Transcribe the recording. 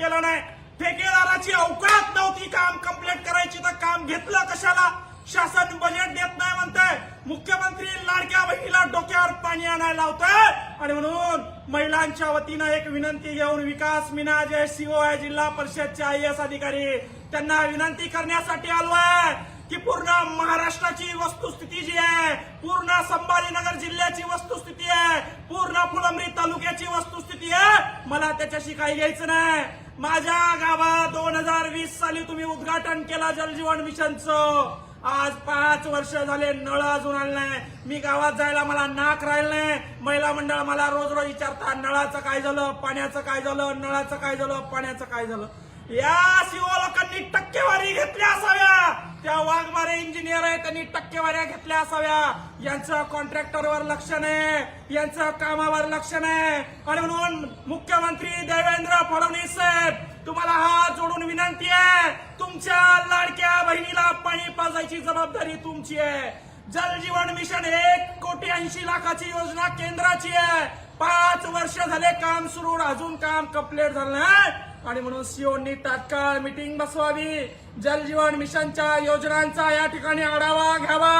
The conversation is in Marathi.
केलं नाही. ठेकेदाराची अवकात नव्हती काम कंप्लीट करायची तर काम घेतलं कशाला? शासन बजेट देत नाही म्हणताय. मुख्यमंत्री लाडक्या बहिणीला डोक्यावर पाणी आणायला लावताय. आणि म्हणून महिलांच्या वतीनं एक विनंती घेऊन विकास मीना जे सीओ आहे जिल्हा परिषदचे आय एस अधिकारी त्यांना विनंती करण्यासाठी आलो आहे की पूर्ण महाराष्ट्राची वस्तुस्थिती जी आहे पूर्ण संभाजीनगर जिल्ह्याची वस्तुस्थिती आहे पूर्ण फुलंब्री तालुक्याची वस्तुस्थिती आहे मला त्याच्याशी काही घ्यायचं नाही. माझ्या गावात दोन हजार वीस साली तुम्ही उद्घाटन केला जलजीवन मिशनचं. आज पाच वर्ष झाले नळ अजून आले नाही. मी गावात जायला मला नाक राहिलं नाही. महिला मंडळ मला रोज रोज विचारतात नळाचं काय झालं पाण्याचं काय झालं नळाचं काय झालं पाण्याचं काय झालं? या सीओ लोकांनी टक्केवारी घेतल्या असाव्या त्या वाघमारे इंजिनियर आहे त्यांनी टक्केवाऱ्या घेतल्या असाव्या. यांचं कॉन्ट्रॅक्टरवर लक्ष नाही. यांचं कामावर लक्ष नाही. आणि म्हणून मुख्यमंत्री देवेंद्र फडणवीस साहेब तुम्हाला हात जोडून विनंती आहे. तुमच्या लाडक्या बहिणीला पाणी पाजायची जबाबदारी तुमची आहे. जल जीवन मिशन एक कोटी ऐंशी लाखाची योजना केंद्राची आहे. पाच वर्ष झाले काम सुरू अजून काम कंप्लीट झालं नाही. आणि म्हणून सीओनी तात्काळ मिटिंग बसवावी. जल जीवन मिशनच्या योजनांचा या ठिकाणी आढावा घ्यावा.